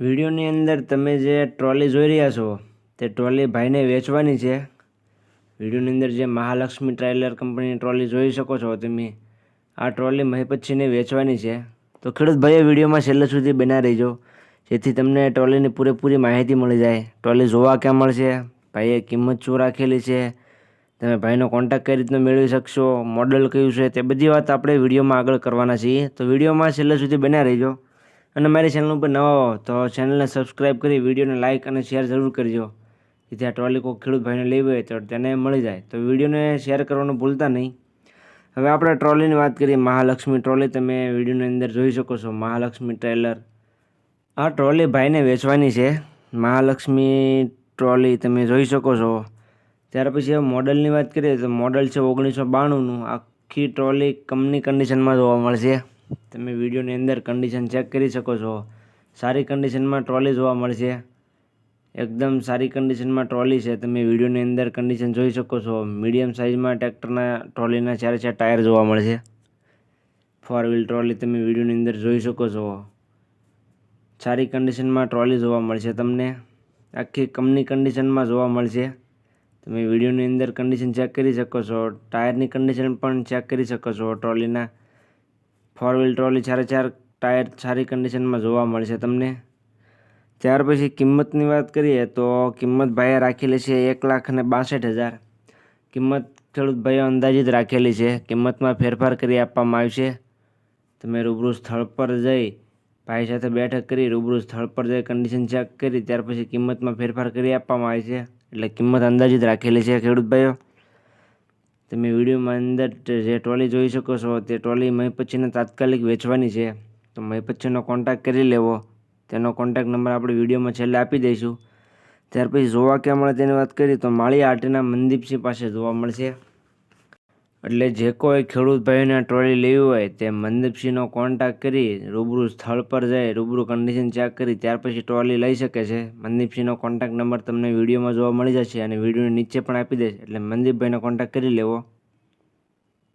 વિડીયોની અંદર તમે જે ટ્રોલી જોઈ રહ્યા છો, તે ટ્રોલી ભાઈને વેચવાની છે. વિડીયોની અંદર જે મહાલક્ષ્મી ટ્રાયલર કંપનીની ટ્રોલી જોઈ શકો છો તમે. આ ટ્રોલી મહીપતસિંહને વેચવાની છે. તો ખેડૂત ભાઈએ વિડીયોમાં છેલ્લે સુધી બના રહીજો. જેથી તમને ટ્રોલીની પૂરેપૂરી માહિતી મળી જાય. ટ્રોલી જોવા ક્યાં મળશે? ભાઈએ કિંમત શું રાખેલી છે? તમે ભાઈનો કોન્ટેક્ટ કઈ રીતનો મેળવી શકશો? મોડલ કયું છે? તે બધી વાત આપણે વિડીયોમાં આગળ કરવાના છીએ. તો વિડીયોમાં છેલ્લે સુધી બન્યા રહીજો. અને મારી ચેનલ ઉપર નવા હો તો ચેનલને સબસ્ક્રાઈબ કરી વિડીયોને લાઇક અને શેર જરૂર કરજો. જેથી આ ટ્રોલી કોઈ ખેડૂત ભાઈને લેવી હોય તો તેને મળી જાય. તો વિડીયોને શેર કરવાનું ભૂલતા નહીં. હવે આપણે ટ્રોલીની વાત કરીએ, મહાલક્ષ્મી ટ્રોલી તમે વિડીયોની અંદર જોઈ શકો છો, મહાલક્ષ્મી ટ્રેલર આ ટ્રોલી ભાઈને વેચવાની છે. મહાલક્ષ્મી ટ્રોલી તમે જોઈ શકો છો. ત્યાર પછી હવે મોડલની વાત કરીએ તો મોડલ છે ઓગણીસો બાણુંનું. આખી ટ્રોલી કંપની કન્ડિશનમાં જોવા મળશે. તમે વિડીયોની અંદર કન્ડિશન ચેક કરી શકો છો. સારી કન્ડિશનમાં ટ્રોલી જોવા મળશે. એકદમ સારી કન્ડિશનમાં ટ્રોલી છે. તમે વિડીયોની અંદર કન્ડિશન જોઈ શકો છો. મીડિયમ સાઇઝમાં ટ્રેક્ટરના ટ્રોલીના ચારે ચાર ટાયર જોવા મળશે. ફોર વ્હીલ ટ્રોલી તમે વિડીયોની અંદર જોઈ શકો છો. સારી કન્ડિશનમાં ટ્રોલી જોવા મળશે તમને. આખી કંપની કન્ડિશનમાં જોવા મળશે. તમે વિડીયોની અંદર કન્ડિશન ચેક કરી શકો છો. ટાયરની કન્ડિશન પણ ચેક કરી શકો છો. ટ્રોલીના ફોર વ્હીલ ટ્રોલી ચારે ચાર ટાયર સારી કન્ડિશનમાં જોવા મળશે તમને. ત્યાર પછી કિંમતની વાત કરીએ તો કિંમત ભાઈએ રાખેલી છે એક લાખ અને બાસઠ હજાર. કિંમત ખેડૂત ભાઈએ અંદાજિત રાખેલી છે. કિંમતમાં ફેરફાર કરી આપવામાં આવશે. તમે રૂબરૂ સ્થળ પર જઈ ભાઈ સાથે બેઠક કરી રૂબરૂ સ્થળ પર જઈ કન્ડિશન ચેક કરી, ત્યાર પછી કિંમતમાં ફેરફાર કરી આપવામાં આવે છે. એટલે કિંમત અંદાજિત રાખેલી છે ખેડૂત ભાઈઓ. તમે વિડીયોમાં અંદર જે ટ્રોલી જોઈ શકો છો, તે ટ્રોલી મહીપચ્છીને તાત્કાલિક વેચવાની છે. તો મહીપચ્છીનો કોન્ટેક્ટ કરી લેવો. તેનો કોન્ટેક્ટ નંબર આપણે વિડીયોમાં છેલ્લે આપી દઈશું. ત્યાર પછી જોવા ક્યાં મળે તેની વાત કરીએ તો માળી આટીના મનદીપસિંહ પાસે જોવા મળશે. એટલે જે કોઈ ખેડૂત ભાઈને ટ્રોલી લેવી હોય, તે મનદીપસિંહનો કોન્ટેક્ટ કરી રૂબરૂ સ્થળ પર જઈ રૂબરૂ કન્ડિશન ચેક કરી, ત્યાર પછી ટ્રોલી લઈ શકે છે. મનદીપસિંહનો કોન્ટેક્ટ નંબર તમને વિડીયોમાં જોવા મળી જશે અને વિડીયોની નીચે પણ આપી દઈશ. એટલે મનદીપભાઈનો કોન્ટેક્ટ કરી લેવો.